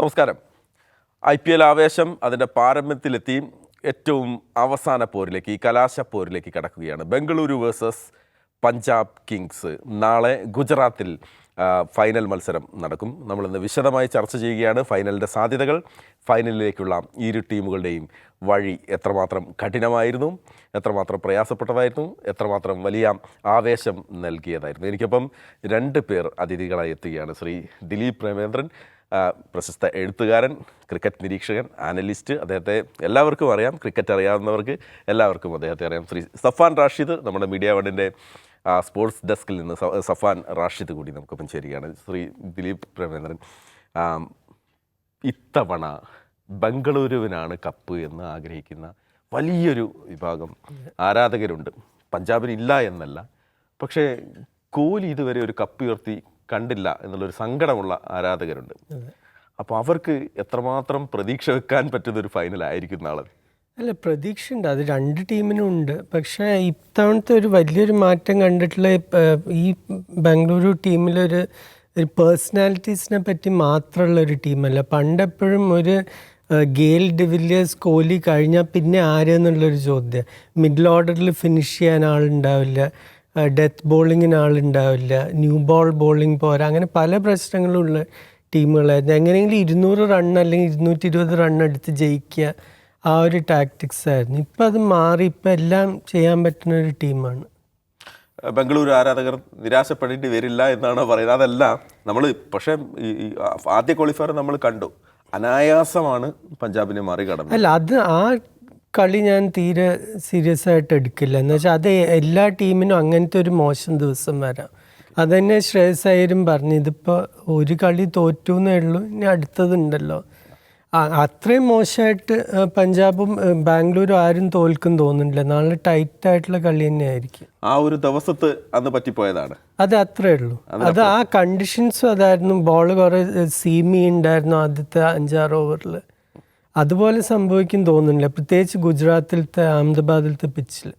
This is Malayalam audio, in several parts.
നമസ്കാരം. ഐ പി എൽ ആവേശം അതിന്റെ പാരമ്യത്തിലെത്തി ഏറ്റവും അവസാന പോരിലേക്ക് ഈ കലാശ പോരിലേക്ക് കടക്കുകയാണ്. Bengaluru versus Punjab Kings. നാളെ ഗുജറാത്തിൽ ഫൈനൽ മത്സരം നടക്കും. നമ്മളിന്ന് വിശദമായി ചർച്ച ചെയ്യുകയാണ് ഫൈനലിന്റെ സാധ്യതകൾ. ഫൈനലിലേക്കുള്ള ഇരു ടീമുകളുടെയും വഴി എത്രമാത്രം കഠിനമായിരുന്നു എത്രമാത്രം പ്രയാസപ്പെട്ടതായിരുന്നു എത്രമാത്രം വലിയ ആവേശം നൽകിയതായിരുന്നു. എനിക്കൊപ്പം രണ്ട് പേർ അതിഥികളായി എത്തുകയാണ്. ശ്രീ ദിലീപ് പ്രേമേന്ദ്രൻ പ്രശസ്ത എഴുത്തുകാരൻ ക്രിക്കറ്റ് നിരീക്ഷകൻ ആനലിസ്റ്റ് അദ്ദേഹത്തെ എല്ലാവർക്കും അറിയാം. ക്രിക്കറ്റ് അറിയാവുന്നവർക്ക് എല്ലാവർക്കും അദ്ദേഹത്തെ അറിയാം. ശ്രീ സഫാൻ റാഷിദ് നമ്മുടെ മീഡിയ വണ്ണിന്റെ സ്പോർട്സ് ഡെസ്കിൽ നിന്ന് സഫാൻ റാഷിദ് കൂടി നമുക്കൊപ്പം ചേരുകയാണ്. ശ്രീ ദിലീപ് പ്രേമേന്ദ്രൻ ഇത്തവണ ബംഗളൂരുവിനാണ് കപ്പ് എന്ന് ആഗ്രഹിക്കുന്ന വലിയൊരു വിഭാഗം ആരാധകരുണ്ട്. പഞ്ചാബിനില്ല എന്നല്ല. പക്ഷേ കോഹ്ലി ഇതുവരെ ഒരു കപ്പ് ഉയർത്തി കണ്ടില്ല എന്നുള്ളൊരു സങ്കടമുള്ള ആരാധകരുണ്ട്. അപ്പോൾ അവർക്ക് എത്രമാത്രം പ്രതീക്ഷ വെക്കാൻ പറ്റുന്ന ഒരു ഫൈനൽ ആയിരിക്കും നാളെ? അല്ല പ്രതീക്ഷ ഉണ്ട് അത് രണ്ട് ടീമിനും ഉണ്ട് പക്ഷേ ഇത്തവണത്തെ ഒരു വലിയൊരു മാറ്റം കണ്ടിട്ടുള്ള ഈ ബാംഗ്ലൂരു ടീമിലൊരു ഒരു പേഴ്സണാലിറ്റീസിനെ പറ്റി മാത്രമുള്ള ഒരു ടീമല്ല. പണ്ടെപ്പോഴും ഒരു ഗെയിൽ ഡിവില്ലിയേഴ്സ് കോഹ്ലി കഴിഞ്ഞാൽ പിന്നെ ആരെന്നുള്ളൊരു ചോദ്യം. മിഡിൽ ഓർഡറിൽ ഫിനിഷ് ചെയ്യാൻ ആളുണ്ടാവില്ല. ഡെത്ത് ബോളിങ്ങിന് ആളുണ്ടാവില്ല. ന്യൂ ബോൾ ബോളിംഗ് പോരാ. അങ്ങനെ പല പ്രശ്നങ്ങളും ഉള്ള ടീമുകളായിരുന്നു എങ്ങനെയെങ്കിലും ഇരുന്നൂറ് റൺ അല്ലെങ്കിൽ ഇരുന്നൂറ്റി ഇരുപത് റൺ എടുത്ത് ജയിക്കുക. ആ ഒരു ടാക്ടിക്സ് ആയിരുന്നു. ഇപ്പം അത് മാറി. ഇപ്പം എല്ലാം ചെയ്യാൻ പറ്റുന്ന ഒരു ടീമാണ്. ബംഗളൂരു ആരാധകർ നിരാശപ്പെടേണ്ടി വരില്ല എന്നാണ് പറയുന്നത്. അതല്ല നമ്മൾ പക്ഷേ ആദ്യ ക്വാളിഫയർ നമ്മൾ കണ്ടു. അനായാസമാണ് പഞ്ചാബിനെ മറികടന്നത്. അല്ല അത് ആ കളി ഞാൻ തീരെ സീരിയസ് ആയിട്ട് എടുക്കില്ല. എന്ന് വെച്ചാൽ അത് എല്ലാ ടീമിനും അങ്ങനത്തെ ഒരു മോശം ദിവസം വരാം. അതന്നെ ശ്രേയസ് അയ്യരും പറഞ്ഞു ഇതിപ്പോൾ ഒരു കളി തോറ്റു എന്നേ ഉള്ളൂ ഇനി അടുത്തതുണ്ടല്ലോ. അത്രയും മോശമായിട്ട് പഞ്ചാബും ബാംഗ്ലൂരും ആരും തോൽക്കും തോന്നുന്നില്ല. നാളെ ടൈറ്റ് ആയിട്ടുള്ള കളി തന്നെയായിരിക്കും. ആ ഒരു ദിവസത്ത് അന്ന് പറ്റിപ്പോയതാണ്. അത് അത്രേ ഉള്ളൂ. അത് ആ കണ്ടീഷൻസും അതായിരുന്നു. ബോൾ കുറെ സീമി ഉണ്ടായിരുന്നു ആദ്യത്തെ അഞ്ചാറ് ഓവറിൽ അതുപോലെ സംഭവിക്കും തോന്നുന്നില്ല. പ്രത്യേകിച്ച് ഗുജറാത്തിലത്തെ അഹമ്മദാബാദിലത്തെ പിച്ചിൽ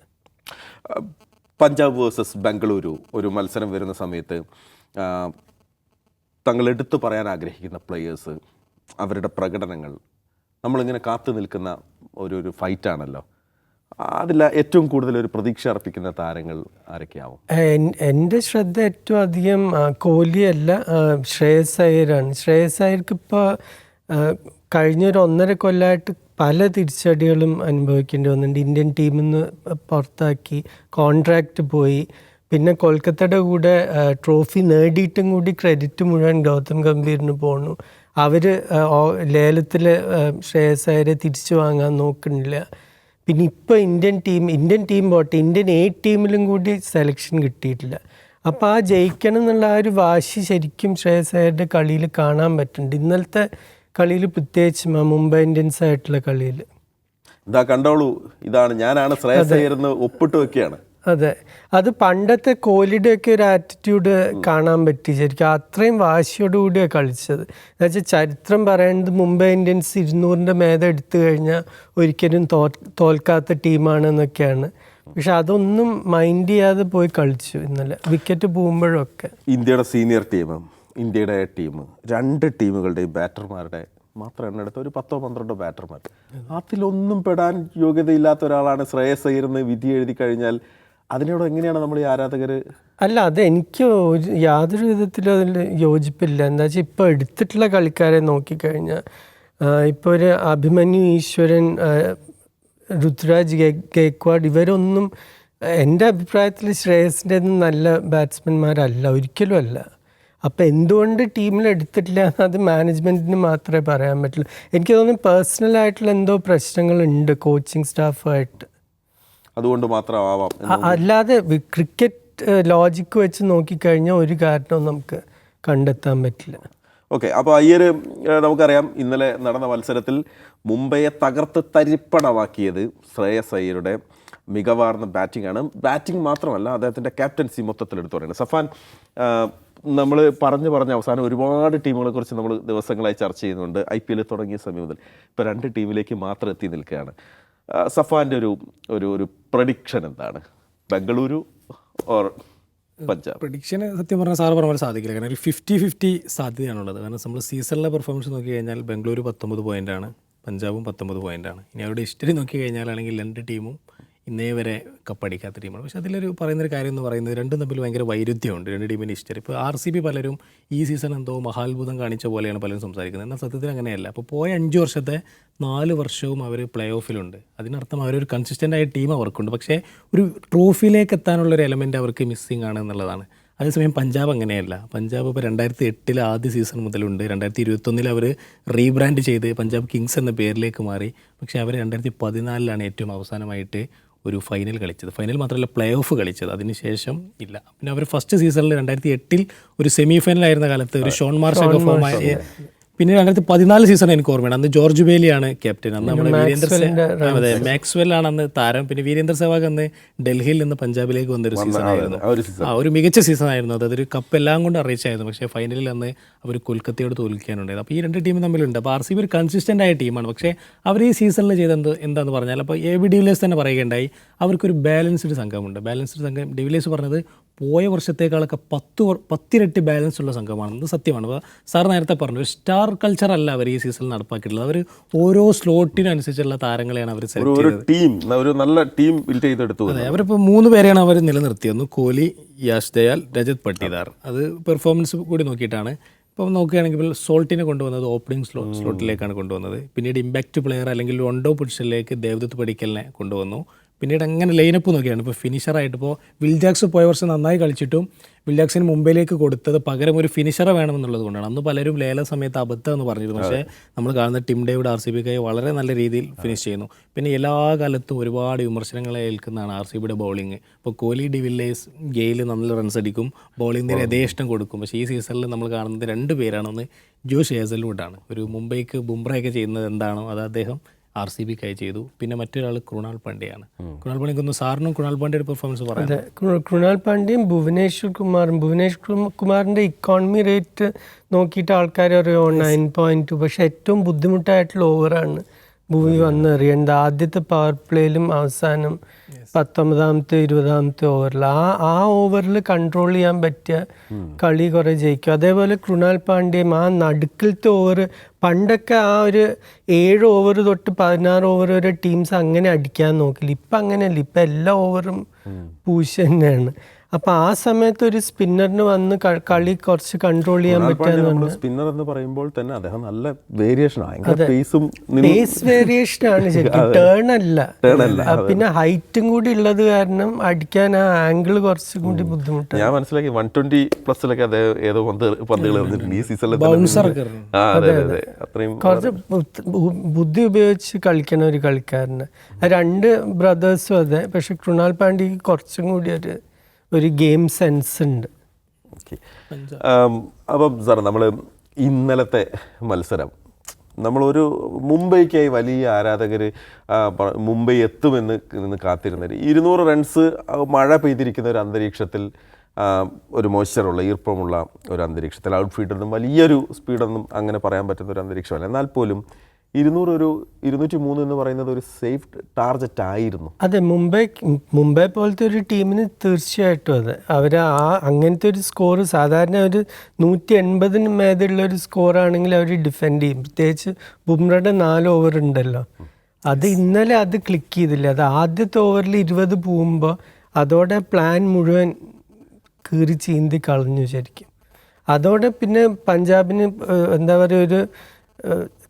പഞ്ചാബ് വേഴ്സസ് ബംഗളൂരു ഒരു മത്സരം വരുന്ന സമയത്ത് തങ്ങൾ എടുത്തു പറയാൻ ആഗ്രഹിക്കുന്ന പ്ലെയേഴ്സ് അവരുടെ പ്രകടനങ്ങൾ നമ്മളിങ്ങനെ കാത്തു നിൽക്കുന്ന ഒരു ഒരു ഫൈറ്റാണല്ലോ അതിൽ ഏറ്റവും കൂടുതൽ ഒരു പ്രതീക്ഷ അർപ്പിക്കുന്ന താരങ്ങൾ ആരൊക്കെയാവും? എൻ- എന്റെ ശ്രദ്ധ ഏറ്റവും അധികം ആ, കോഹ്ലിയല്ല ശ്രേയസ് അയ്യരാണ്. ശ്രേയസ് അയ്യർക്ക് ഇപ്പോൾ കഴിഞ്ഞൊരു ഒന്നര കൊല്ലമായിട്ട് പല തിരിച്ചടികളും അനുഭവിക്കേണ്ടി വന്നിട്ടുണ്ട്. ഇന്ത്യൻ ടീമിൽ നിന്ന് പുറത്താക്കി കോൺട്രാക്റ്റ് പോയി. പിന്നെ കൊൽക്കത്തയുടെ കൂടെ ട്രോഫി നേടിയിട്ടും കൂടി ക്രെഡിറ്റ് മുഴുവൻ ഗൗതം ഗംഭീറിന് പോണു. അവർ ലേലത്തിൽ ശ്രേയസ് തിരിച്ചു വാങ്ങാൻ നോക്കുന്നില്ല. പിന്നെ ഇപ്പോൾ ഇന്ത്യൻ ടീം ഇന്ത്യൻ ടീം പോട്ടെ ഇന്ത്യൻ എ ടീമിലും കൂടി സെലക്ഷൻ കിട്ടിയിട്ടില്ല. അപ്പോൾ ആ ജയിക്കണം എന്നുള്ള ആ ഒരു വാശി ശരിക്കും ശ്രേയസ് കളിയിൽ കാണാൻ പറ്റുന്നുണ്ട്. ഇന്നലത്തെ കളിയിൽ പ്രത്യേകിച്ച് മുംബൈ ഇന്ത്യൻസ് ആയിട്ടുള്ള കളിയിൽ ഇതാ കണ്ടോളൂ ഇതാണ് ഞാനാണ് ശ്രേയസ് ഒപ്പിട്ട് വെക്കുകയാണ്. അതെ. അത് പണ്ടത്തെ കോഹ്ലിയുടെ ഒക്കെ ഒരു ആറ്റിറ്റ്യൂഡ് കാണാൻ പറ്റി. ശരിക്കും അത്രയും വാശിയോടുകൂടിയാണ് കളിച്ചത്. എന്നുവെച്ചാൽ ചരിത്രം പറയുന്നത് മുംബൈ ഇന്ത്യൻസ് ഇരുന്നൂറിന്റെ മേധ എടുത്തു കഴിഞ്ഞാൽ ഒരിക്കലും തോ തോൽക്കാത്ത ടീമാണെന്നൊക്കെയാണ് പക്ഷെ അതൊന്നും മൈൻഡ് ചെയ്യാതെ പോയി കളിച്ചു ഇന്നലെ. വിക്കറ്റ് പോകുമ്പോഴൊക്കെ. ഇന്ത്യയുടെ സീനിയർ ടീം ഇന്ത്യയുടെ ടീം രണ്ട് ടീമുകളുടെയും ബാറ്റർമാരുടെ മാത്രം എണ്ണെടുത്ത ഒരു പത്തോ പന്ത്രണ്ടോ ബാറ്റർമാർ. അതിലൊന്നും പെടാൻ യോഗ്യതയില്ലാത്ത ഒരാളാണ് ശ്രേയസ് അയ്യർന്ന് വിധി എഴുതി കഴിഞ്ഞാൽ അതിനോട് എങ്ങനെയാണ് നമ്മൾ ഈ ആരാധകർ അല്ല അത് എനിക്ക് യാതൊരു വിധത്തിലും അതിൽ യോജിപ്പില്ല. എന്താ വെച്ചാൽ ഇപ്പോൾ എടുത്തിട്ടുള്ള കളിക്കാരെ നോക്കിക്കഴിഞ്ഞാൽ ഇപ്പോൾ ഒരു അഭിമന്യു ഈശ്വരൻ ഋതുരാജ് ഗേക്വാഡ് ഇവരൊന്നും എന്റെ അഭിപ്രായത്തിൽ ശ്രേയസിന്റെ നല്ല ബാറ്റ്സ്മാൻമാരല്ല ഒരിക്കലും അല്ല അപ്പോൾ എന്തുകൊണ്ട് ടീമിൽ എടുത്തിട്ടില്ല എന്ന് അത് മാനേജ്മെന്റിന് മാത്രമേ പറയാൻ പറ്റുള്ളൂ. എനിക്ക് തോന്നുന്നു പേഴ്സണലായിട്ടുള്ള എന്തോ പ്രശ്നങ്ങളുണ്ട് കോച്ചിങ് സ്റ്റാഫുമായിട്ട് അതുകൊണ്ട് മാത്രമാവാം അല്ലാതെ ക്രിക്കറ്റ് ലോജിക്ക് വെച്ച് നോക്കിക്കഴിഞ്ഞാൽ ഒരു കാരണവും നമുക്ക് കണ്ടെത്താൻ പറ്റില്ല. ഓക്കെ അപ്പോൾ അയ്യർ നമുക്കറിയാം ഇന്നലെ നടന്ന മത്സരത്തിൽ മുംബൈയെ തകർത്ത് തരിപ്പണമാക്കിയത് ശ്രേയസ് അയ്യരുടെ മികവാർന്ന ബാറ്റിംഗ് ആണ്. ബാറ്റിംഗ് മാത്രമല്ല അദ്ദേഹത്തിന്റെ ക്യാപ്റ്റൻസി മൊത്തത്തിൽ എടുത്തു പറയുന്നത്. സഫാൻ നമ്മൾ പറഞ്ഞു പറഞ്ഞ അവസാനം ഒരുപാട് ടീമുകളെ കുറിച്ച് നമ്മൾ ദിവസങ്ങളായി ചർച്ച ചെയ്യുന്നുണ്ട്. ഐ പി എൽ തുടങ്ങിയ സമയം മുതൽ ഇപ്പോൾ രണ്ട് ടീമിലേക്ക് മാത്രം എത്തി നിൽക്കുകയാണ്. സഫാന്റെ ഒരു ഒരു ഒരു പ്രഡിക്ഷൻ എന്താണ്? ബംഗളൂരു ഓർ പഞ്ചാബ്? പ്രഡിക്ഷന് സത്യം പറഞ്ഞാൽ സാറ് പറഞ്ഞ പോലെ സാധിക്കില്ല. കാരണം ഒരു ഫിഫ്റ്റി ഫിഫ്റ്റി സാധ്യതയാണുള്ളത്. കാരണം നമ്മൾ സീസണിലെ പെർഫോമൻസ് നോക്കി കഴിഞ്ഞാൽ ബംഗളൂരു പത്തൊമ്പത് പോയിന്റാണ് പഞ്ചാബും പത്തൊമ്പത് പോയിന്റാണ് ഇനി അവരുടെ ഹിസ്റ്ററി നോക്കി കഴിഞ്ഞാലാണെങ്കിൽ രണ്ട് ടീമും ഇന്നേ വരെ കപ്പടിക്കാത്ത ടീമാണ്. പക്ഷേ അതിലൊരു പറയുന്നൊരു കാര്യം എന്ന് പറയുന്നത് രണ്ടും തമ്മിൽ ഭയങ്കര വൈരുദ്ധ്യമുണ്ട്. രണ്ട് ടീമിന്റെ ഹിസ്റ്ററി ഇപ്പോൾ ആർ സി ബി പലരും ഈ സീസൺ എന്തോ മഹാത്ഭുതം കാണിച്ച പോലെയാണ് പലരും സംസാരിക്കുന്നത്. എന്നാൽ സത്യത്തിൽ അങ്ങനെയല്ല. അപ്പോൾ പോയ അഞ്ച് വർഷത്തെ നാല് വർഷവും അവർ പ്ലേ ഓഫിലുണ്ട് അതിനർത്ഥം അവരൊരു കൺസിസ്റ്റന്റ് ആയ ടീം അവർക്കുണ്ട്. പക്ഷേ ഒരു ട്രോഫിയിലേക്ക് എത്താനുള്ള ഒരു എലമെന്റ് അവർക്ക് മിസ്സിങ് ആണ് എന്നുള്ളതാണ്. അതേസമയം പഞ്ചാബ് അങ്ങനെയല്ല. പഞ്ചാബ് ഇപ്പോൾ രണ്ടായിരത്തി എട്ടിൽ ആദ്യ സീസൺ മുതലുണ്ട്. രണ്ടായിരത്തി ഇരുപത്തൊന്നിൽ അവർ റീബ്രാൻഡ് ചെയ്ത് പഞ്ചാബ് കിങ്സ് എന്ന പേരിലേക്ക് മാറി. പക്ഷേ അവർ രണ്ടായിരത്തി പതിനാലിലാണ് ഏറ്റവും അവസാനമായിട്ട് ഒരു ഫൈനൽ കളിച്ചത്. ഫൈനൽ മാത്രമല്ല പ്ലേ ഓഫ് കളിച്ചത് അതിനുശേഷം ഇല്ല. പിന്നെ അവർ ഫസ്റ്റ് സീസണിൽ രണ്ടായിരത്തി എട്ടിൽ ഒരു സെമി ഫൈനൽ ആയിരുന്ന കാലത്ത് ഒരു ഷോൺ മാർഷ് ഒക്കെ ഫോം ആയ പിന്നെ രണ്ടായിരത്തി പതിനാല് സീസൺ എനിക്ക് ഓർമ്മയാണ് അന്ന് ജോർജ് ബേലിയാണ് ക്യാപ്റ്റൻ അന്ന് നമ്മുടെ വീരേന്ദ്ര അതെ മാക്സ്വെൽ ആണ് അന്ന് താരം. പിന്നെ വീരേന്ദ്ര സെവാഗ് അന്ന് ഡൽഹിയിൽ നിന്ന് പഞ്ചാബിലേക്ക് വന്നൊരു സീസൺ ആയിരുന്നു. ആ ഒരു മികച്ച സീസൺ ആയിരുന്നു. അതായത് അതൊരു കപ്പ് എല്ലാം കൊണ്ട് അറിയിച്ചായിരുന്നു. പക്ഷേ ഫൈനലിൽ അന്ന് അവർ കൊൽക്കത്തയോട് തോൽക്കാനുണ്ടായത് അപ്പോൾ ഈ രണ്ട് ടീമും തമ്മിലുണ്ട്. അപ്പോൾ ആർ സി ബി ഒരു കൺസിസ്റ്റന്റ് ആയ ടീമാണ് പക്ഷേ അവർ ഈ സീസണിൽ ചെയ്തെന്ത് എന്താണെന്ന് പറഞ്ഞാൽ അപ്പോൾ എ ബി ഡിവിലേഴ്സ് തന്നെ പറയുകയുണ്ടായി. അവർക്കൊരു ബാലൻസ്ഡ് സംഘമുണ്ട്. ബാലൻസ്ഡ് സംഘം ഡിവിലേഴ്സ് പറഞ്ഞത് പോയ വർഷത്തേക്കാളൊക്കെ പത്ത് പത്തിരട്ടി ബാലൻസ് ഉള്ള സംഘമാണ്. ഇത് സത്യമാണ്. അപ്പോൾ സാർ നേരത്തെ പറഞ്ഞു ഒരു സ്റ്റാർ കൾച്ചർ അല്ല അവർ ഈ സീസണിൽ നടപ്പാക്കിയിട്ടുള്ളത്. അവർ ഓരോ സ്ലോട്ടിനനുസരിച്ചുള്ള താരങ്ങളെയാണ് അവർ സെലക്ട് ഒരു ടീം ഒരു നല്ല ടീം ബിൽഡ് ചെയ്തെടുത്തു അതെ അവരിപ്പോൾ മൂന്ന് പേരെയാണ് അവർ നിലനിർത്തിയത്. കോഹ്ലി യാഷ് ദയാൽ രജത് പട്ടിദാർ. അത്. പെർഫോമൻസ് കൂടി നോക്കിയിട്ടാണ് ഇപ്പം നോക്കുകയാണെങ്കിൽ സോൾട്ടിനെ കൊണ്ടുവന്നത് ഓപ്പണിംഗ് സ്ലോ സ്ലോട്ടിലേക്കാണ് കൊണ്ടുവന്നത്. പിന്നീട് ഇമ്പാക്റ്റ് പ്ലെയർ അല്ലെങ്കിൽ വണ്ടോ പൊസിഷനിലേക്ക് ദേവദത്ത് പടിക്കലിനെ കൊണ്ടുവന്നു. പിന്നീട് അങ്ങനെ ലൈനപ്പ് നോക്കിയാണ്. ഇപ്പോൾ ഫിനിഷറായിട്ട് ഇപ്പോൾ വിൽജാക്സ് പോയ വർഷം നന്നായി കളിച്ചിട്ടും വിൽജാക്സിന് മുംബൈയിലേക്ക് കൊടുത്തത് പകരം ഒരു ഫിനിഷറെ വേണമെന്നുള്ളത് കൊണ്ടാണ്. അന്ന് പലരും ലേല സമയത്ത് അബദ്ധം എന്ന് പറഞ്ഞിരുന്നു. പക്ഷേ നമ്മൾ കാണുന്ന ടിം ഡേവിഡ് ആർ സി ബിക്കായി വളരെ നല്ല രീതിയിൽ ഫിനിഷ് ചെയ്യുന്നു. പിന്നെ എല്ലാ കാലത്തും ഒരുപാട് വിമർശനങ്ങളെ ഏൽക്കുന്നതാണ് ആർ സി ബിയുടെ ബൗളിംഗ് ഇപ്പോൾ കോഹ്ലി ഡിവില്ലേഴ്സ് ഗെയിൽ നല്ല റൺസ് അടിക്കും. ബൗളിംഗ് നേരെ യഥേഷ്ടം കൊടുക്കും. പക്ഷേ ഈ സീസണിൽ നമ്മൾ കാണുന്നത് രണ്ട് പേരാണ്. ഒന്ന് ജോഷ് ഹേസൽവുഡാണ്. ഒരു മുംബൈക്ക് ബുംറയൊക്കെ ചെയ്യുന്നത് എന്താണോ അത് അദ്ദേഹം ആർ സി ബി കൈ ചെയ്തു. പിന്നെ മറ്റൊരാൾ കൃണാൽ പാണ്ഡ്യയാണ്. കൃണാൽ പാണ്ഡ്യ ഒന്ന് സാറിനും കൃണാൽ പാണ്ഡ്യയുടെ പെർഫോമൻസ് പറയാം കൃണാൽ പാണ്ഡ്യയും ഭുവനേശ്വർ കുമാറും ഭുവനേശ്വർ കുമാറിന്റെ കുമാറിന്റെ ഇക്കോണമി റേറ്റ് നോക്കിയിട്ട് ആൾക്കാർ അറിയോ നയൻ പോയിന്റ് ടു പക്ഷെ ഏറ്റവും ബുദ്ധിമുട്ടായിട്ടുള്ള ഓവറാണ് ഭൂമി വന്ന് എറിയേണ്ടത്. ആദ്യത്തെ പവർ പ്ലേയിലും അവസാനം പത്തൊമ്പതാമത്തെ ഇരുപതാമത്തെ ഓവറിൽ ആ ആ ഓവറിൽ കൺട്രോൾ ചെയ്യാൻ പറ്റിയ കളി കുറേ ജയിക്കും. അതേപോലെ കൃണാൽ പാണ്ഡ്യം ആ നടുക്കിലത്തെ ഓവർ പണ്ടൊക്കെ ആ ഒരു ഏഴ് ഓവർ തൊട്ട് പതിനാറ് ഓവർ വരെ ടീംസ് അങ്ങനെ അടിക്കാൻ നോക്കില്ല. ഇപ്പം അങ്ങനെയല്ല ഇപ്പം എല്ലാ ഓവറും പൂശ തന്നെയാണ്. അപ്പം ആ സമയത്ത് ഒരു സ്പിന്നറിന് വന്ന് കളി കുറച്ച് കൺട്രോൾ ചെയ്യാൻ പറ്റുന്നുണ്ട് സ്പിന്നർ എന്ന് പറയുമ്പോൾ തന്നെ അദ്ദേഹം നല്ല വേരിയേഷൻ പേസും പേസ് വേരിയേഷൻ ആണ് ശരിക്കും. ടേൺ അല്ല. പിന്നെ ഹൈറ്റും കൂടി ഉള്ളത് കാരണം അടിക്കാൻ ആ ആംഗിൾ കുറച്ചും കൂടി ബുദ്ധിമുട്ടാണ്. ഞാൻ മനസ്സിലാക്കി വൺ ട്വന്റി പ്ലസിലൊക്കെ അദ്ദേഹം ഏതോ പന്ത് പന്തുകൾ വന്നിട്ടുണ്ട് ഈ സീസണിൽ അത്രയും കുറച്ച് ബുദ്ധി ഉപയോഗിച്ച് കളിക്കണ ഒരു കളിക്കാരന്. രണ്ട് ബ്രദേഴ്സും അതെ. പക്ഷെ കൃണാൽ പാണ്ഡ്യക്ക് കുറച്ചും കൂടി ഒരു ഒരു ഗെയിം സെൻസ്. ഉണ്ട് ഓക്കെ അപ്പം സാർ നമ്മൾ ഇന്നലത്തെ മത്സരം. നമ്മളൊരു മുംബൈക്കായി വലിയ ആരാധകർ മുംബൈ എത്തുമെന്ന് നിന്ന് കാത്തിരുന്നവർ ഇരുന്നൂറ് റൺസ് മഴ പെയ്തിരിക്കുന്ന ഒരു അന്തരീക്ഷത്തിൽ ഒരു മോയ്സ്ചറുള്ള ഈർപ്പമുള്ള ഒരു അന്തരീക്ഷത്തിൽ ഔട്ട് ഫീൽഡൊന്നും വലിയൊരു സ്പീഡൊന്നും അങ്ങനെ പറയാൻ പറ്റുന്ന ഒരു അന്തരീക്ഷമല്ല. എന്നാൽ പോലും ഇരുന്നൂറ് ഒരു ഇരുന്നൂറ്റി മൂന്ന് എന്ന് പറയുന്നത് ഒരു സേഫ് ടാർജറ്റ് ആയിരുന്നു. അതെ മുംബൈ മുംബൈ പോലത്തെ ഒരു ടീമിന് തീർച്ചയായിട്ടും അതെ. അവർ ആ അങ്ങനത്തെ ഒരു സ്കോർ സാധാരണ ഒരു നൂറ്റി എൺപതിന് മേതുള്ള ഒരു സ്കോറാണെങ്കിൽ അവർ ഡിഫെൻഡ് ചെയ്യും. പ്രത്യേകിച്ച് ബുംറയുടെ നാല് ഓവർ ഉണ്ടല്ലോ. അത് ഇന്നലെ അത് ക്ലിക്ക് ചെയ്തില്ല. അത് ആദ്യത്തെ ഓവറിൽ ഇരുപത് പോകുമ്പോൾ അതോടെ പ്ലാൻ മുഴുവൻ കീറി ചീന്തി കളഞ്ഞു ശരിക്കും. അതോടെ പിന്നെ പഞ്ചാബിന് എന്താ പറയുക ഒരു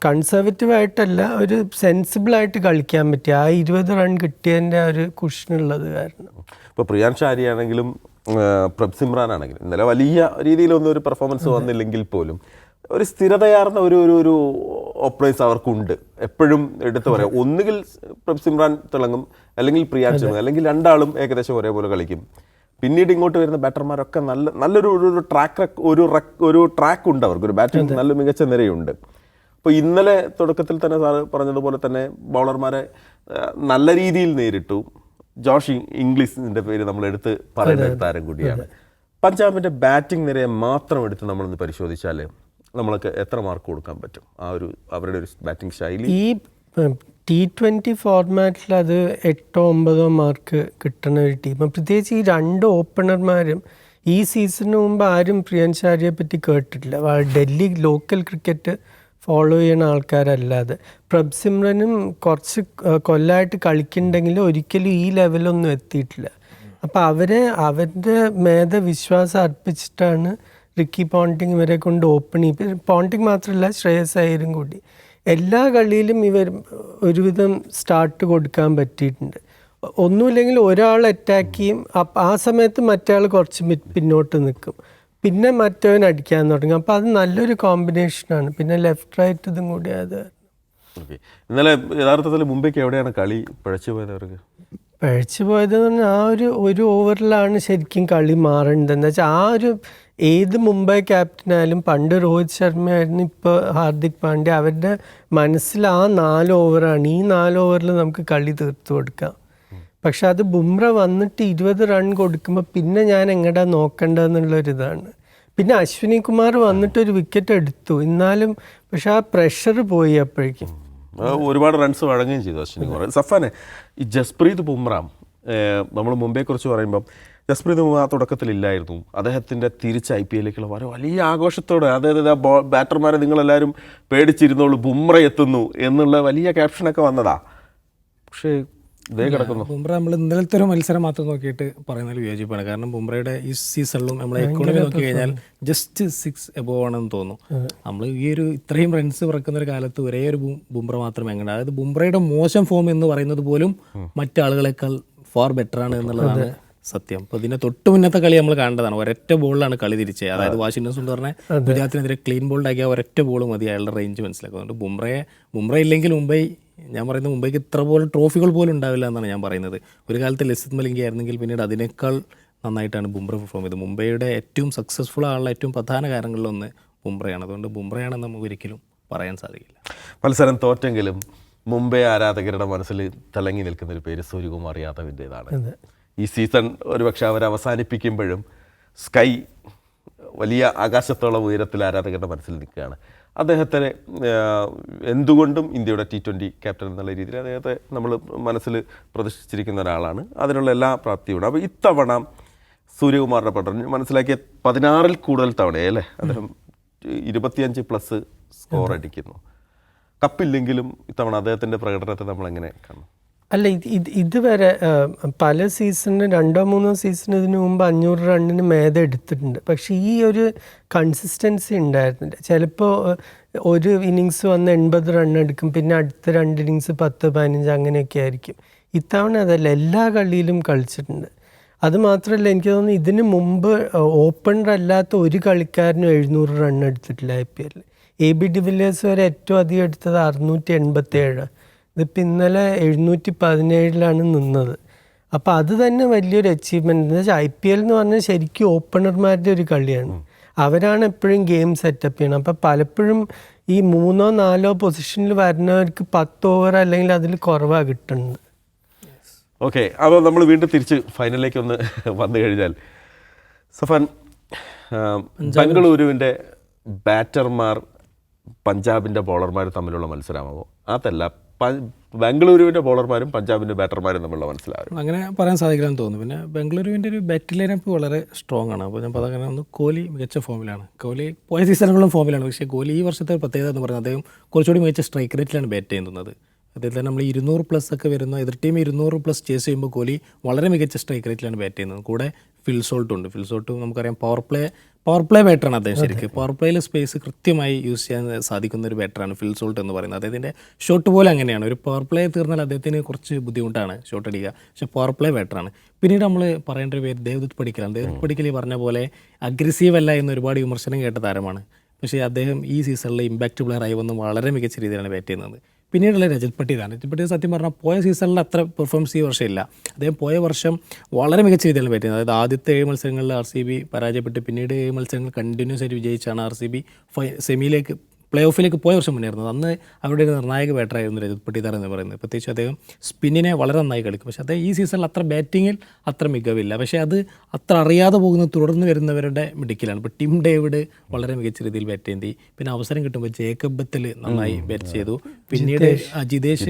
കൺസർവേറ്റീവ് ആയിട്ടല്ല ഒരു സെൻസിബിളായിട്ട് കളിക്കാൻ പറ്റി ആ ഇരുപത് റൺ കിട്ടിയതിന്റെ ആ ഒരു കുഷനുള്ളത് കാരണം. ഇപ്പോൾ പ്രിയാൻഷ് ആര്യാണെങ്കിലും സിംറാൻ ആണെങ്കിലും ഇന്നലെ വലിയ രീതിയിലൊന്നും ഒരു പെർഫോമൻസ് വന്നില്ലെങ്കിൽ പോലും ഒരു സ്ഥിരതയാർന്ന ഒരു ഒരു ഒരു ഓപ്പറേസ് അവർക്കുണ്ട്. എപ്പോഴും എടുത്തു പറയാം ഒന്നുകിൽ സിമ്രാൻ തിളങ്ങും അല്ലെങ്കിൽ പ്രിയാൻ തിളങ്ങും അല്ലെങ്കിൽ രണ്ടാളും ഏകദേശം ഒരേപോലെ കളിക്കും. പിന്നീട് ഇങ്ങോട്ട് വരുന്ന ബാറ്റർമാരൊക്കെ നല്ല നല്ലൊരു ഒരു- ട്രാക്ക് ഒരു ഒരു ട്രാക്ക് ഉണ്ട് അവർക്ക് ഒരു ബാറ്റിംഗ് നല്ല മികച്ച നിരയുണ്ട്. അപ്പോൾ ഇന്നലെ തുടക്കത്തിൽ തന്നെ സാറ് പറഞ്ഞതുപോലെ തന്നെ ബൗളർമാരെ നല്ല രീതിയിൽ നേരിട്ടു. ജോഷ് ഇംഗ്ലീഷിന്റെ ഇംഗ്ലീഷിന്റെ പേര് നമ്മൾ എടുത്ത് പറയുന്ന ഒരു താരം കൂടിയാണ്. പഞ്ചാബിന്റെ ബാറ്റിംഗ് നിരയെ മാത്രം എടുത്ത് നമ്മളൊന്ന് പരിശോധിച്ചാൽ നമ്മൾക്ക് എത്ര മാർക്ക് കൊടുക്കാൻ പറ്റും? ആ ഒരു അവരുടെ ഒരു ബാറ്റിംഗ് ശൈലി. ഈ ടി ട്വന്റി ഫോർമാറ്റിൽ അത് എട്ടോ ഒമ്പതോ മാർക്ക് കിട്ടുന്ന ഒരു ടീം പ്രത്യേകിച്ച് ഈ രണ്ട് ഓപ്പണർമാരും ഈ സീസണിന് മുമ്പ് ആരും പ്രിയൻഷാരിയെ പറ്റി കേട്ടിട്ടില്ല. ഡൽഹി ലോക്കൽ ക്രിക്കറ്റ് ഫോളോ ചെയ്യുന്ന ആൾക്കാരല്ലാതെ പ്രഭ് സിമ്രനും കുറച്ച് കൊല്ലമായിട്ട് കളിക്കുന്നുണ്ടെങ്കിലും ഒരിക്കലും ഈ ലെവലൊന്നും എത്തിയിട്ടില്ല. അപ്പോൾ അവരെ അവരുടെ മേധ വിശ്വാസം അർപ്പിച്ചിട്ടാണ് റിക്കി പോണ്ടിങ് ഇവരെ കൊണ്ട് ഓപ്പൺ ചെയ്യും പോണ്ടിങ് മാത്രമല്ല ശ്രേയസ് അയ്യരും കൂടി. എല്ലാ കളിയിലും ഇവർ ഒരുവിധം സ്റ്റാർട്ട് കൊടുക്കാൻ പറ്റിയിട്ടുണ്ട്. ഒന്നുമില്ലെങ്കിൽ ഒരാൾ അറ്റാക്ക് ചെയ്യും. ആ സമയത്ത് മറ്റേ കുറച്ച് പിന്നോട്ട് നിൽക്കും. പിന്നെ മറ്റവൻ അടിക്കാൻ തുടങ്ങും. അപ്പോൾ അത് നല്ലൊരു കോമ്പിനേഷനാണ് പിന്നെ ലെഫ്റ്റ് റൈറ്റ് ഇതും കൂടി അത്. ഓക്കെ ഇന്നലെ യഥാർത്ഥത്തിൽ മുംബൈക്ക് എവിടെയാണ് കളി പിഴച്ചു പോയത് അവർക്ക് പഴച്ചു പോയതെന്ന് പറഞ്ഞാൽ ആ ഒരു ഒരു ഓവറിലാണ് ശരിക്കും കളി മാറേണ്ടത്. എന്ന് വെച്ചാൽ ആ ഒരു ഏത് മുംബൈ ക്യാപ്റ്റനായാലും പണ്ട് രോഹിത് ശർമ്മയായിരുന്നു ഇപ്പോൾ ഹാർദിക് പാണ്ഡ്യ. അവരുടെ മനസ്സിൽ ആ നാല് ഓവറാണ് ഈ നാല് ഓവറിൽ നമുക്ക് കളി തീർത്തു കൊടുക്കാം. പക്ഷെ അത് ബുംറ വന്നിട്ട് ഇരുപത് റൺ കൊടുക്കുമ്പോൾ പിന്നെ ഞാൻ എങ്ങടാ നോക്കേണ്ടതെന്നുള്ളൊരിതാണ് പിന്നെ അശ്വിനി കുമാർ വന്നിട്ട് ഒരു വിക്കറ്റ് എടുത്തു. എന്നാലും പക്ഷെ ആ പ്രഷർ പോയി അപ്പോഴേക്കും. ഒരുപാട് റൺസ് വഴങ്ങുകയും ചെയ്തു അശ്വിനി കുമാർ. സഫാനെ ഈ ജസ്പ്രീത് ബുംറ നമ്മൾ മുമ്പേ കുറിച്ച് പറയുമ്പം ജസ്പ്രീത് ബുംറ തുടക്കത്തിലില്ലായിരുന്നു അദ്ദേഹത്തിന്റെ തിരിച്ച് ഐ പി എല്ലിലേക്കുള്ള വളരെ വലിയ ആഘോഷത്തോടെ അതായത് ആ ബോ ബാറ്റർമാരെ നിങ്ങളെല്ലാവരും പേടിച്ചിരുന്നോളൂ ബുംറ എത്തുന്നു എന്നുള്ള വലിയ ക്യാപ്ഷനൊക്കെ വന്നതാ. പക്ഷേ ഇതേ കിടക്കുന്നു. ബുംറ നമ്മൾ ഇന്നലത്തെ ഒരു മത്സരം മാത്രം നോക്കിയിട്ട് പറയുന്നതിൽ വിയോജിപ്പാണ്. കാരണം ബുംറയുടെ ഈ സീസണിലും നമ്മളെ എക്കോണമി നോക്കി കഴിഞ്ഞാൽ ജസ്റ്റ് സിക്സ് എബോവ് ആണെന്ന് തോന്നുന്നു നമ്മൾ ഈ ഒരു ഇത്രയും റൺസ് പിറക്കുന്ന ഒരു കാലത്ത് ഒരേ ഒരു ബുംറ മാത്രമേ എങ്ങനെ അതായത് ബുംറയുടെ മോശം ഫോം എന്ന് പറയുന്നത് പോലും മറ്റാളുകളെക്കാൾ ഫാർ ബെറ്റർ ആണ് എന്നുള്ളതാണ് സത്യം. അപ്പൊ ഇതിന്റെ തൊട്ട് മുന്നത്തെ കളി നമ്മൾ കണ്ടതാണ്. ഒരൊറ്റ ബോളിലാണ് കളി തിരിച്ചത് അതായത് വാഷിംഗ്ടൺസ് എന്ന് സുന്ദറിനെ ഗുജറാത്തിനെതിരെ ക്ലീൻ ബോൾഡ് ആക്കിയ ഒരൊറ്റ ബോൾ മതി. അയാളുടെ റേഞ്ച് മനസ്സിലാക്കുന്നുണ്ട് ബുംറയെ ബുംറ ഇല്ലെങ്കിൽ മുംബൈ ഞാൻ പറയുന്നത് മുംബൈക്ക് ഇത്ര പോലെ ട്രോഫികൾ പോലും ഉണ്ടാവില്ല എന്നാണ് ഞാൻ പറയുന്നത്. ഒരു കാലത്ത് ലസിത് മലിംഗ ആയിരുന്നെങ്കിൽ പിന്നീട് അതിനേക്കാൾ നന്നായിട്ടാണ് ബുംറ പെർഫോം ചെയ്തത്. മുംബൈയുടെ ഏറ്റവും സക്സസ്ഫുൾ ആളുള്ള ഏറ്റവും പ്രധാന കാര്യങ്ങളിലൊന്ന് ബുംറയാണ്. അതുകൊണ്ട് ബുംറയാണെന്ന് നമുക്ക് ഒരിക്കലും പറയാൻ സാധിക്കില്ല. മത്സരം തോറ്റെങ്കിലും മുംബൈ ആരാധകരുടെ മനസ്സിൽ തിളങ്ങി നിൽക്കുന്ന ഒരു പേര് സൂര്യകുമാർ യാദവിന്റെതാണ്. ഈ സീസൺ ഒരുപക്ഷെ അവർ അവസാനിപ്പിക്കുമ്പോഴും സ്കൈ വലിയ ആകാശത്തോളം ഉയരത്തിൽ ആരാധകരുടെ മനസ്സിൽ നിൽക്കുകയാണ്. അദ്ദേഹത്തെ ആ, എന്തുകൊണ്ടും ഇന്ത്യയുടെ ടി ട്വന്റി ക്യാപ്റ്റൻ എന്നുള്ള രീതിയിൽ അദ്ദേഹത്തെ നമ്മൾ മനസ്സിൽ പ്രതിഷ്ഠിച്ചിരിക്കുന്ന ഒരാളാണ്. അതിനുള്ള എല്ലാ പ്രാപ്തിയുണ്ട്. അപ്പോൾ ഇത്തവണ സൂര്യകുമാറിന്റെ പഠനം മനസ്സിലാക്കിയ പതിനാറിൽ കൂടുതൽ തവണയല്ലേ അദ്ദേഹം ഇരുപത്തിയഞ്ച് പ്ലസ് സ്കോർ അടിക്കുന്നു. കപ്പില്ലെങ്കിലും ഇത്തവണ അദ്ദേഹത്തിന്റെ പ്രകടനത്തെ നമ്മളെങ്ങനെ കാണും? അല്ല ഇത് ഇത് ഇതുവരെ പല സീസണിന് രണ്ടോ മൂന്നോ സീസൺ ഇതിനു മുമ്പ് അഞ്ഞൂറ് റണ്ണിന് മേധ എടുത്തിട്ടുണ്ട്. പക്ഷേ ഈ ഒരു കൺസിസ്റ്റൻസി ഉണ്ടായിരുന്നില്ല. ചിലപ്പോൾ ഒരു ഇന്നിങ്സ് വന്ന് എൺപത് റൺ എടുക്കും പിന്നെ അടുത്ത രണ്ട് ഇന്നിങ്സ് പത്ത് പതിനഞ്ച് അങ്ങനെയൊക്കെ ആയിരിക്കും. ഇത്തവണ അതല്ല എല്ലാ കളിയിലും കളിച്ചിട്ടുണ്ട്. അത് മാത്രമല്ല എനിക്ക് തോന്നുന്നു ഇതിന് മുമ്പ് ഓപ്പണർ അല്ലാത്ത ഒരു കളിക്കാരനും എഴുന്നൂറ് റൺ എടുത്തിട്ടില്ല ഐ പി എല്ലിൽ. എ ബി ഡിവില്ലേഴ്സ് വരെ ഏറ്റവും അധികം എടുത്തത് അറുന്നൂറ്റി എൺപത്തി ഏഴ് ഇതിപ്പോൾ ഇന്നലെ എഴുന്നൂറ്റി പതിനേഴിലാണ് നിന്നത്. അപ്പോൾ അത് തന്നെ വലിയൊരു അച്ചീവ്മെന്റ് എന്ന് വെച്ചാൽ ഐ പി എൽ എന്ന് പറഞ്ഞാൽ ശരിക്കും ഓപ്പണർമാരുടെ ഒരു കളിയാണ്. അവരാണ് എപ്പോഴും ഗെയിം സെറ്റപ്പ് ചെയ്യണം അപ്പോൾ പലപ്പോഴും ഈ മൂന്നോ നാലോ പൊസിഷനിൽ വരുന്നവർക്ക് പത്ത് ഓവർ അല്ലെങ്കിൽ അതിൽ കുറവാണ് കിട്ടുന്നത്. ഓക്കെ അപ്പോൾ നമ്മൾ വീണ്ടും തിരിച്ച് ഫൈനലിലേക്ക് ഒന്ന് വന്നു കഴിഞ്ഞാൽ. സഫാൻ ബംഗളൂരുവിന്റെ ബാറ്റർമാർ പഞ്ചാബിന്റെ ബോളർമാർ തമ്മിലുള്ള മത്സരമാവോ അതല്ല ബംഗളൂരുവിന്റെ ബോളർമാരും പഞ്ചാബിന്റെ ബാറ്റർമാരും തമ്മിലുള്ള മനസ്സിലാവും അങ്ങനെ പറയാൻ സാധിക്കില്ലെന്ന് തോന്നുന്നു. പിന്നെ ബാംഗ്ലൂരുവിന്റെ ഒരു ബാറ്റ് ലൈനപ്പ് വളരെ സ്ട്രോങ് ആണ്. അപ്പോൾ ഞാൻ അതങ്ങനെ ഒന്ന് കോഹ്ലി മികച്ച ഫോമിലാണ് കോഹ്ലി പോയ സീസണുകളും ഫോമിലാണ് പക്ഷേ കോഹ്ലി ഈ വർഷത്തെ പ്രത്യേകത എന്ന് പറയുന്നത് അദ്ദേഹം കുറച്ചുകൂടി മികച്ച സ്ട്രൈക്ക് റേറ്റിലാണ് ബാറ്റ് ചെയ്യുന്നത്. അദ്ദേഹത്തിന് നമ്മൾ ഇരുന്നൂറ് പ്ലസ് ഒക്കെ വരുന്ന എതിർ ടീം ഇരുന്നൂറ് പ്ലസ് ചേസ് ചെയ്യുമ്പോൾ കോഹ്ലി വളരെ മികച്ച സ്ട്രൈക്ക് റേറ്റിലാണ് ബാറ്റ് ചെയ്യുന്നത്. കൂടെ ഫിൽസോൾട്ട് ഉണ്ട്. ഫിൽസോൾട്ട് നമുക്കറിയാം പവർ പ്ലേ പവർ പ്ലേ ബാറ്ററാണ് അദ്ദേഹം ശരിക്കും. പവർ പ്ലേയിൽ സ്പേസ് കൃത്യമായി യൂസ് ചെയ്യാൻ സാധിക്കുന്ന ഒരു ബാറ്ററാണ് ഫിൽ സോൾട്ട് എന്ന് പറയുന്നത്. അദ്ദേഹത്തിന്റെ ഷോട്ട് പോലെ അങ്ങനെയാണ്. ഒരു പവർ പ്ലേ തീർന്നാൽ അദ്ദേഹത്തിന് കുറച്ച് ബുദ്ധിമുട്ടാണ് ഷോട്ട് അടിക്കുക. പക്ഷേ പവർ പ്ലേ ബാറ്ററാണ് പിന്നീട് നമ്മൾ പറയേണ്ട ഒരു പേര് ദേവദത്ത് പടിക്കലാണ്. ദേവദത്ത് പടിക്കൽ ഈ പറഞ്ഞ പോലെ അഗ്രസീവ് അല്ല എന്ന് ഒരുപാട് വിമർശനം കേട്ട താരമാണ്. പക്ഷേ അദ്ദേഹം ഈ സീസണിൽ ഇമ്പാക്റ്റ് പ്ലെയർ ആയി വന്ന് വളരെ മികച്ച രീതിയിലാണ് ബാറ്റ് ചെയ്യുന്നത്. പിന്നീടുള്ള രജത് പട്ടീലാണ് രജത് പട്ടി സത്യം പറഞ്ഞാൽ പോയ സീസണിൽ അത്ര പെർഫോമൻസ് ഈ വർഷമില്ല അദ്ദേഹം പോയ വർഷം വളരെ മികച്ച രീതിയിലാണ് പറ്റുന്നത്. അതായത് ആദ്യത്തെ ഏഴ് മത്സരങ്ങളിൽ ആർ സി ബി പരാജയപ്പെട്ട് പിന്നീട് ഏഴ് മത്സരങ്ങൾ കണ്ടിന്യൂസ് ആയിട്ട് വിജയിച്ചാണ് ആർ സി ബി ഫൈ സെമിയിലേക്ക് പ്ലേ ഓഫിലേക്ക് പോയ വർഷം മുന്നേറുന്നത്. അന്ന് അവരുടെ ഒരു നിർണായക ബാറ്ററായിരുന്നു രജത് പട്ടീദാർ എന്ന് പറയുന്നത്. പ്രത്യേകിച്ച് അദ്ദേഹം സ്പിന്നിനെ വളരെ നന്നായി കളിക്കും. പക്ഷേ അദ്ദേഹം ഈ സീസണിൽ അത്ര ബാറ്റിങ്ങിൽ അത്ര മികവില്ല. പക്ഷേ അത് അത്ര അറിയാതെ പോകുന്ന തുടർന്ന് വരുന്നവരുടെ മിടുക്കിലാണ്. ഇപ്പോൾ ടിം ഡേവിഡ് വളരെ മികച്ച രീതിയിൽ ബാറ്റ് ചെയ്തി പിന്നെ അവസരം കിട്ടുമ്പോൾ ജേക്കബ് ബത്തൽ നന്നായി ബാറ്റ് ചെയ്തു. പിന്നീട് ജിതേഷ്.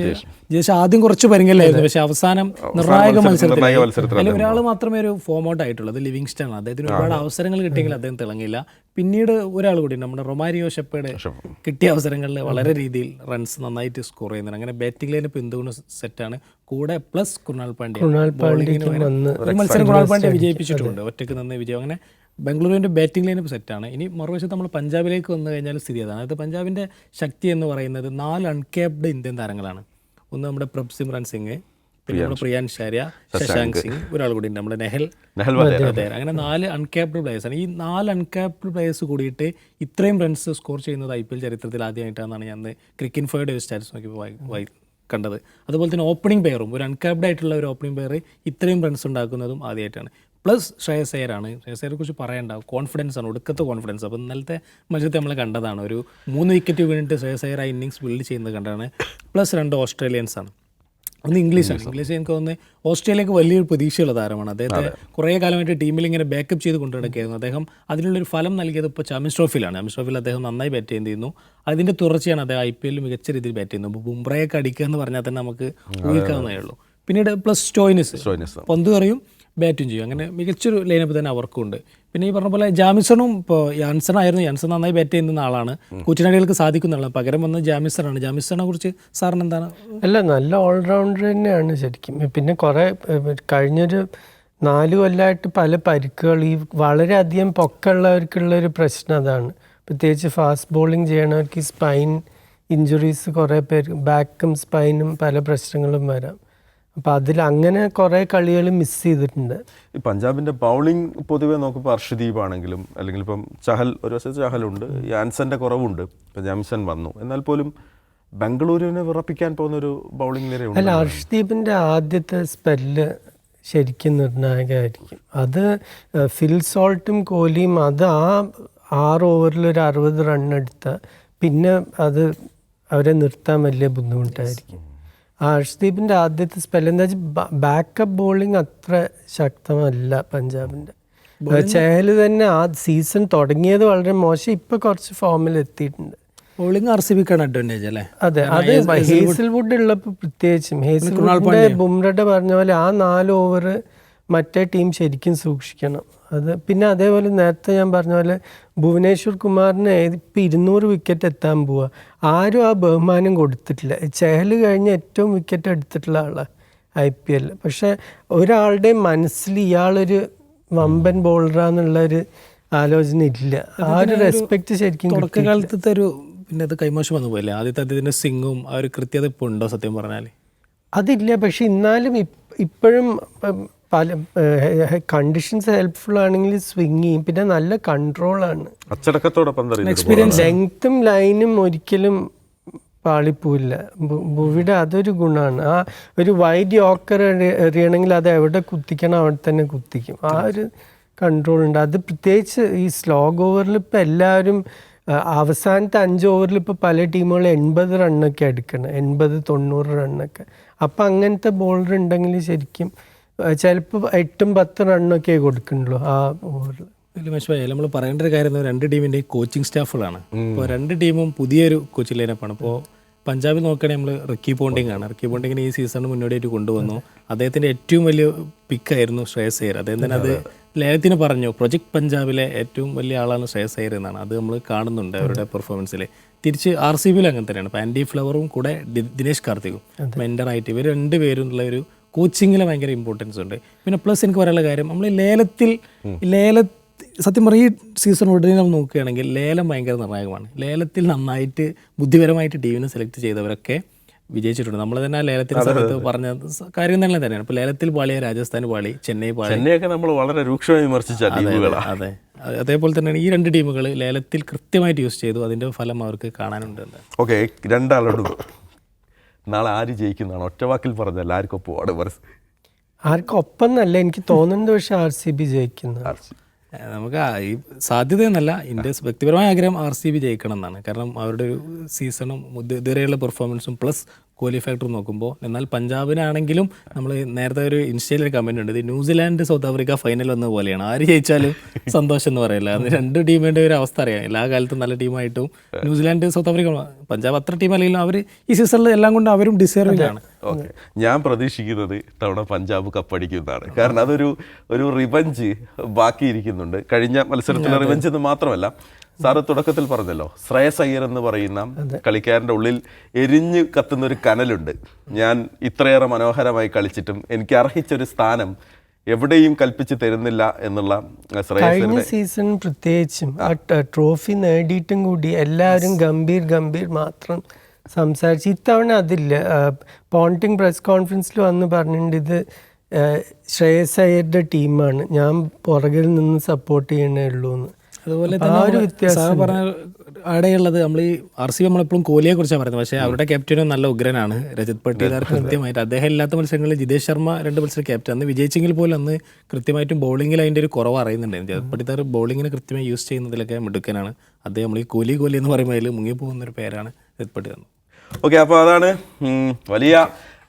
ജിതേഷ്. ആദ്യം കുറച്ച് പരിങ്ങലായിരുന്നു. പക്ഷേ അവസാനം നിർണായക മത്സരത്തിൽ, ഒരാൾ മാത്രമേ ഒരു ഫോം ഔട്ട് ആയിട്ടുള്ളൂ. അത് ലിവിങ്സ്റ്റൺ ആണ്. അദ്ദേഹത്തിന് ഒരുപാട് അവസരങ്ങൾ കിട്ടിയെങ്കിൽ അദ്ദേഹം തിളങ്ങിയില്ല. പിന്നീട് ഒരാൾ കൂടി നമ്മുടെ റൊമാരിയോ ഷെപ്പയുടെ കിട്ടിയ അവസരങ്ങളിൽ വളരെ രീതിയിൽ റൺസ് നന്നായിട്ട് സ്കോർ ചെയ്യുന്നുണ്ട്. അങ്ങനെ ബാറ്റിംഗ് ലൈനപ്പ് എന്തുകൊണ്ട് സെറ്റാണ് കൂടെ പ്ലസ് കുണാൽ പാണ്ഡ്യ. ബോളിങ്ങിന് വന്ന് ഒരു മത്സരം കുണാൽ പാണ്ഡ്യ വിജയിപ്പിച്ചിട്ടുണ്ട്. ഒറ്റയ്ക്ക് നന്ന വിജയം. അങ്ങനെ ബംഗളൂരുവിന്റെ ബാറ്റിംഗ് ലൈനപ്പ് സെറ്റാണ്. ഇനി മറുവശത്ത് നമ്മൾ പഞ്ചാബിലേക്ക് വന്നു കഴിഞ്ഞാൽ സ്ഥിതി അതാണ്. അതായത് പഞ്ചാബിന്റെ ശക്തി എന്ന് പറയുന്നത് നാല് അൺക്യാപ്ഡ് ഇന്ത്യൻ താരങ്ങളാണ്. ഒന്ന് നമ്മുടെ പ്രഭ്സിമ്രൻ സിംഗ് പിന്നെ നമ്മുടെ പ്രിയാൻ ഷാര്യ ശശാങ്ക്. സിംഗ് ഒരാൾ കൂടി ഉണ്ട് നമ്മുടെ നെഹൽ അങ്ങനെ നാല് അൺക്യാപ്ഡ് പ്ലേയേഴ്സാണ് ആണ്. ഈ നാല് അൺക്യാപ്ഡ് പ്ലേയേഴ്സ് കൂടിയിട്ട് ഇത്രയും റൺസ് സ്കോർ ചെയ്യുന്നത് ഐ പി എൽ ചരിത്രത്തിൽ ആദ്യമായിട്ടാണെന്നാണ് ഞാൻ ക്രിക്കറ്റ് ഒരു സ്റ്റാറ്റസ് നോക്കി വായി വായി കണ്ടത്. അതുപോലെ തന്നെ ഓപ്പണിംഗ് പെയറും ഒരു അൺകാപ്ഡ് ആയിട്ടുള്ള ഒരു ഓപ്പണിംഗ് പെയർ ഇത്രയും റൺസ് ഉണ്ടാക്കുന്നതും ആദ്യമായിട്ടാണ്. പ്ലസ് ശ്രേയസ് അയ്യറാണ് ശ്രേയസ് അയ്യരെ കുറിച്ച് പറയേണ്ട കോൺഫിഡൻസ് ആണ് ഒടുക്കത്തെ കോൺഫിഡൻസ് അപ്പോൾ ഇന്നലത്തെ മത്സരത്തെ നമ്മൾ കണ്ടതാണ് ഒരു മൂന്ന് വിക്കറ്റ് വീണിട്ട് ശ്രേയസ് അയ്യർ ആ ഇന്നിങ്സ് ബിൽഡ് ചെയ്യുന്നത് കണ്ടാണ്. പ്ലസ് രണ്ട് ഓസ്ട്രേലിയൻസ് ആണ്. ഒന്ന് ഇംഗ്ലീഷാണ്. ഇംഗ്ലീഷ്. എനിക്ക് തോന്നുന്നത് ഓസ്ട്രേലിയക്ക് വലിയൊരു പ്രതീക്ഷയുള്ള താരമാണ്. അദ്ദേഹത്തെ കുറേ കാലമായിട്ട് ടീമിൽ ഇങ്ങനെ ബാക്കപ്പ് ചെയ്ത് കൊണ്ടുനടക്കുകയായിരുന്നു. അദ്ദേഹം അതിനുള്ളൊരു ഫലം നൽകിയത് ഇപ്പോൾ ചാമ്പ്യൻസ് ട്രോഫിയിലാണ്. ചാമ്പ്യൻസ് ട്രോഫിയിൽ അദ്ദേഹം നന്നായി ബാറ്റ് ചെയ്യുന്നു അതിന്റെ തുടർച്ചയാണ് അദ്ദേഹം ഐ പി എല്ലിൽ മികച്ച രീതിയിൽ ബാറ്റ് ചെയ്യുന്നത്. ഇപ്പോൾ ബുംറയൊക്കെ അടിക്കുക എന്ന് പറഞ്ഞാൽ തന്നെ നമുക്ക് ഊഹിക്കാവുന്നതേ ഉള്ളൂ. പിന്നീട് പ്ലസ് സ്റ്റോയിനസ്. പന്ത് കറിയും ബാറ്റും ചെയ്യും. അങ്ങനെ മികച്ചൊരു ലൈനപ്പ് തന്നെ അവർക്കുണ്ട്. പിന്നെ ഈ പറഞ്ഞ പോലെ ജാമിസണും ഇപ്പോൾ യാൻസൺ ആയിരുന്നു യാൻസൺ നന്നായി ബാറ്റ് ചെയ്യുന്ന ആളാണ്. കൂറ്റനാടികൾക്ക് സാധിക്കുന്നുള്ള പകരം വന്ന ജാമിസണാണ്. ജാമിസണെ കുറിച്ച് സാറിന് എന്താണ്? അല്ല നല്ല ഓൾറൗണ്ടർ തന്നെയാണ് ശരിക്കും. പിന്നെ കുറേ കഴിഞ്ഞൊരു നാല് കൊല്ലമായിട്ട് പല പരിക്കുകൾ ഈ വളരെയധികം പൊക്കമുള്ളവർക്കുള്ള ഒരു പ്രശ്നം അതാണ്. പ്രത്യേകിച്ച് ഫാസ്റ്റ് ബോളിംഗ് ചെയ്യണവർക്ക് ഈ സ്പൈൻ ഇഞ്ചുറീസ് കുറേ പേര് ബാക്കും സ്പൈനും പല പ്രശ്നങ്ങളും വരാം. അപ്പോൾ അതിൽ അങ്ങനെ കുറേ കളികൾ മിസ് ചെയ്തിട്ടുണ്ട്. ഈ പഞ്ചാബിന്റെ ബൗളിംഗ് പൊതുവേ നോക്കുമ്പോൾ അർഷദീപ് ആണെങ്കിലും അല്ലെങ്കിൽ ഇപ്പം ചഹൽ ഒരു വശത്ത് ചഹലുണ്ട് യാൻസന്റെ കുറവുണ്ട്. ഇപ്പം ജാംസൺ വന്നു. എന്നാൽ പോലും ബംഗളൂരുവിനെ വിറപ്പിക്കാൻ പോകുന്ന ഒരു ബൗളിംഗ് നിരയുണ്ട് അല്ല അർഷദീപിന്റെ ആദ്യത്തെ സ്പെല്ല് ശരിക്കും നിർണായകമായിരിക്കും. അത് ഫിൽ സോൾട്ടും കോഹ്ലിയും അത് ആ ആറ് ഓവറിൽ ഒരു അറുപത് റൺ എടുത്ത പിന്നെ അത് അവരെ നിർത്താൻ വലിയ ബുദ്ധിമുട്ടായിരിക്കും. ഹർഷ്ദീപിന്റെ ആദ്യത്തെ സ്പെല്ല് എന്താ വെച്ചാൽ ബാക്കപ്പ് ബോളിംഗ് അത്ര ശക്തമല്ല പഞ്ചാബിന്റെ ചേഹൽ തന്നെ ആ സീസൺ തുടങ്ങിയത് വളരെ മോശം ഇപ്പം കുറച്ച് ഫോമിൽ എത്തിയിട്ടുണ്ട്. ബോളിംഗ് ആർ സി ബിക്കാണ് അഡ്വാന്റേജ് അല്ലേ അതെ അത് ഹേസൽവുഡ് ഉള്ളപ്പോൾ പ്രത്യേകിച്ചും. ഹേസൽവുഡിന്റെ ബുംറയുടെ പറഞ്ഞ പോലെ ആ നാല് ഓവർ മറ്റേ ടീം ശരിക്കും സൂക്ഷിക്കണം. അത് പിന്നെ അതേപോലെ നേരത്തെ ഞാൻ പറഞ്ഞ പോലെ ഭുവനേശ്വർ കുമാറിന് ഇപ്പം ഇരുന്നൂറ് വിക്കറ്റ് എത്താൻ പോവുക ആരും ആ ബഹുമാനം കൊടുത്തിട്ടില്ല. ചെഹൽ കഴിഞ്ഞ് ഏറ്റവും വിക്കറ്റ് എടുത്തിട്ടുള്ള ആളാണ് ഐ പി എൽ പക്ഷെ ഒരാളുടെയും മനസ്സിൽ ഇയാളൊരു വമ്പൻ ബോളറാന്നുള്ള ഒരു ആലോചന ഇല്ല. ആ ഒരു റെസ്പെക്ട് ശരിക്കും. തുടക്കകാലത്തെ ഒരു പിന്നെ അത് കൈമോശം വന്നു പോയില്ലേ? ആദ്യത്തെ അദ്ദേഹത്തിന്റെ സിംഗും ആ ഒരു കൃത്യത ഇപ്പോൾ ഉണ്ടോ സത്യം പറഞ്ഞാൽ അതില്ല. പക്ഷെ എന്നാലും ഇപ്പോഴും പല കണ്ടീഷൻസ് ഹെൽപ്ഫുൾ ആണെങ്കിൽ സ്വിങ് ചെയ്യും. പിന്നെ നല്ല കൺട്രോളാണ് ആണ്. എക്സ്പീരിയൻസ് ലെങ്ത്തും ലൈനും ഒരിക്കലും പാളിപ്പോയില്ല ബുവിയുടെ അതൊരു ഗുണമാണ് ആ ഒരു വൈഡ് യോക്കർ എറിയണമെങ്കിൽ അത് എവിടെ കുത്തിക്കണം അവിടെ തന്നെ കുത്തിക്കും. ആ ഒരു കൺട്രോൾ ഉണ്ട്. അത് പ്രത്യേകിച്ച് ഈ സ്ലോഗ് ഓവറിൽ ഇപ്പം എല്ലാവരും അവസാനത്തെ അഞ്ച് ഓവറിൽ ഇപ്പോൾ പല ടീമുകൾ എൺപത് റണ്ണൊക്കെ എടുക്കണം. എൺപത് തൊണ്ണൂറ് റണ്ണൊക്കെ അപ്പം അങ്ങനത്തെ ബോളർ ഉണ്ടെങ്കിൽ ശരിക്കും ചിലപ്പോൾ എട്ടും പത്ത് റണ്ണൊക്കെ കൊടുക്കുന്നുള്ളൂ ആ ഓവറിൽ മോശമായി നമ്മൾ പറയേണ്ട ഒരു കാര്യം രണ്ട് ടീമിന്റെ കോച്ചിങ് സ്റ്റാഫുകളാണ് ഇപ്പോൾ രണ്ട് ടീമും പുതിയൊരു കോച്ചിങ് ലൈനപ്പാണ് ഇപ്പോൾ പഞ്ചാബിൽ നോക്കുകയാണെങ്കിൽ നമ്മൾ റിക്കി പോണ്ടിങ് ആണ്. റിക്കി പോണ്ടിങ്ങിനെ ഈ സീസണിന് മുന്നോടിയായിട്ട് കൊണ്ടുവന്നു. അദ്ദേഹത്തിന്റെ ഏറ്റവും വലിയ പിക്കായിരുന്നു ശ്രേയസ് അയ്യർ. അദ്ദേഹം തന്നെ അത് ലേലത്തിന് പറഞ്ഞു പ്രൊജക്ട് പഞ്ചാബിലെ ഏറ്റവും വലിയ ആളാണ് ശ്രേയസ് അയ്യർ എന്നാണ്. അത് നമ്മൾ കാണുന്നുണ്ട് അവരുടെ പെർഫോമൻസിൽ തിരിച്ച് ആർ സി ബിയിൽ അങ്ങനെ തന്നെയാണ്. ഇപ്പോൾ ആൻഡി ഫ്ലവറും കൂടെ ദിനേശ് കാർത്തികും. മെൻഡറായിട്ട് ഇവർ രണ്ടുപേരും ഉള്ള ഒരു കോച്ചിങ്ങിൽ ഭയങ്കര ഇമ്പോർട്ടൻസ് ഉണ്ട്. പിന്നെ പ്ലസ് എനിക്ക് പറയാനുള്ള കാര്യം നമ്മൾ ലേലത്തിൽ ലേല സത്യം പറഞ്ഞ ഈ സീസൺ ഉടനെ നമ്മൾ നോക്കുകയാണെങ്കിൽ ലേലം ഭയങ്കര നിർണായകമാണ്. ലേലത്തിൽ നന്നായിട്ട് ബുദ്ധിപരമായിട്ട് ടീമിനെ സെലക്ട് ചെയ്തവരൊക്കെ വിജയിച്ചിട്ടുണ്ട്. നമ്മൾ തന്നെ ആ ലേലത്തിന്റെ സമയത്ത് പറഞ്ഞ കാര്യം തന്നെ തന്നെയാണ്. ഇപ്പോൾ ലേലത്തിൽ പാളിയ രാജസ്ഥാൻ പാളി ചെന്നൈ പാളി. ചെന്നൈയൊക്കെ നമ്മൾ വളരെ രൂക്ഷമായി വിമർശിച്ച അതെ അതേപോലെ തന്നെയാണ് ഈ രണ്ട് ടീമുകൾ ലേലത്തിൽ കൃത്യമായിട്ട് യൂസ് ചെയ്തു. അതിന്റെ ഫലം അവർക്ക് കാണാനുണ്ട്. ഓക്കെ രണ്ടാളോടും നാളെ ആര് ജയിക്കുന്നതാണ്? ഒറ്റവാക്കിൽ പറഞ്ഞല്ല ആർക്കൊപ്പം ആണ് പറസ് ആർക്കും ഒപ്പം എന്നല്ല എനിക്ക് തോന്നുന്നത് പക്ഷേ ആർ സി ബി ജയിക്കുന്ന. നമുക്ക് ഈ സാധ്യതയെന്നല്ല എന്റെ വ്യക്തിപരമായ ആഗ്രഹം ആർ സി ബി ജയിക്കണം എന്നാണ് കാരണം അവരുടെ ഒരു സീസണും ഇത് ഇതുവരെയുള്ള പെർഫോമൻസും പ്ലസ് കോഹ്ലി ഫാക്ടർ നോക്കുമ്പോൾ എന്നാൽ പഞ്ചാബിനാണെങ്കിലും നമ്മൾ നേരത്തെ ഒരു ഇൻസ്റ്റയിൽ ഒരു കമന്റ് ഉണ്ട്. ഇത് ന്യൂസിലാൻഡ് സൗത്ത് ആഫ്രിക്ക ഫൈനൽ വന്ന പോലെയാണ്. ആര് ജയിച്ചാലും സന്തോഷം എന്ന് പറയില്ല. അത് രണ്ട് ടീമിന്റെ ഒരു അവസ്ഥ അറിയാം. എല്ലാ കാലത്തും നല്ല ടീമായിട്ടും New Zealand South Africa Punjab അത്ര ടീം അല്ലെങ്കിലും അവർ ഈ സീസണിൽ എല്ലാം കൊണ്ട് അവരും ഡിസേർവിംഗ് ആണ് ഓക്കെ. ഞാൻ പ്രതീക്ഷിക്കുന്നത് ഇത്തവണ പഞ്ചാബ് കപ്പടിക്കുന്നതാണ് കാരണം അതൊരു ഒരു റിവഞ്ച് ബാക്കിയിരിക്കുന്നുണ്ട്. കഴിഞ്ഞ മത്സരത്തിലെ റിവഞ്ച് എന്ന് മാത്രമല്ല സാറ് തുടക്കത്തിൽ പറഞ്ഞല്ലോ ശ്രേയസ് അയ്യർ എന്ന് പറയുന്ന കളിക്കാരന്റെ ഉള്ളിൽ എരിഞ്ഞു കത്തുന്ന ഒരു കനലുണ്ട്. ഞാൻ ഇത്രയേറെ മനോഹരമായി കളിച്ചിട്ടും എനിക്ക് അർഹിച്ചൊരു സ്ഥാനം എവിടെയും കൽപ്പിച്ച് തരുന്നില്ല എന്നുള്ള കഴിഞ്ഞ സീസൺ പ്രത്യേകിച്ചും ആ ട്രോഫി നേടിയിട്ടും കൂടി എല്ലാവരും ഗംഭീർ ഗംഭീർ മാത്രം സംസാരിച്ച് ഇത്തവണ അതില്ല. പോണ്ടിങ് പ്രസ് കോൺഫറൻസിൽ വന്ന് പറഞ്ഞിട്ടുണ്ട് ഇത് ശ്രേയസ് അയ്യരുടെ ടീമാണ്. ഞാൻ പുറകിൽ നിന്ന് സപ്പോർട്ട് ചെയ്യണേ ഉള്ളൂ എന്ന് അതുപോലെ തന്നെ സാർ പറഞ്ഞ ആടെയുള്ളത് നമ്മൾ ഈ ആർ സി നമ്മളെപ്പോഴും കോഹ്ലിയെ കുറിച്ചാണ് പറയുന്നത്. പക്ഷേ അവരുടെ ക്യാപ്റ്റനും നല്ല ഉഗ്രനാണ്. രജത് പട്ടീദാർ കൃത്യമായിട്ട് അദ്ദേഹം ഇല്ലാത്ത മത്സരങ്ങളിൽ ജിതേഷ് ശർമ്മ രണ്ട് മത്സരം ക്യാപ്റ്റൻ. അന്ന് വിജയിച്ചെങ്കിൽ പോലും അന്ന് കൃത്യമായിട്ടും ബൗളിങ്ങിൽ അതിന്റെ ഒരു കുറവ് അറിയുന്നുണ്ടായിരുന്നു രജത് പട്ടീദാർ ബൗളിങ്ങിനെ കൃത്യമായി യൂസ് ചെയ്യുന്നതിലൊക്കെ മിടുക്കനാണ്. അദ്ദേഹം നമ്മൾ ഈ കോഹ്ലി കോഹ്ലി എന്ന് പറയുമ്പോൾ അതിൽ മുങ്ങിപ്പോകുന്ന ഒരു പേരാണ് രജത് പട്ടീദാർ ഓക്കെ അപ്പോൾ അതാണ് വലിയ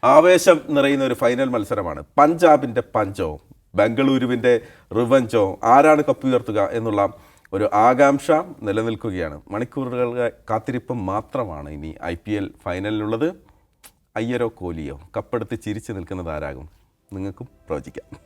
ആവേശം നിറയുന്ന ഒരു ഫൈനൽ മത്സരമാണ്. പഞ്ചാബിന്റെ പഞ്ചോ ബംഗളൂരുവിന്റെ റിവഞ്ചോ ആരാണ് കപ്പ് ഉയർത്തുക എന്നുള്ള ഒരു ആകാംക്ഷ നിലനിൽക്കുകയാണ്. മണിക്കൂറുകളുടെ കാത്തിരിപ്പ് മാത്രമാണ് ഇനി ഐ പി എൽ ഫൈനലിലുള്ളത്. അയ്യരോ കോലിയോ കപ്പെടുത്ത് ചിരിച്ചു നിൽക്കുന്നത് ആരാകും? നിങ്ങൾക്കും പ്രവചിക്കാം.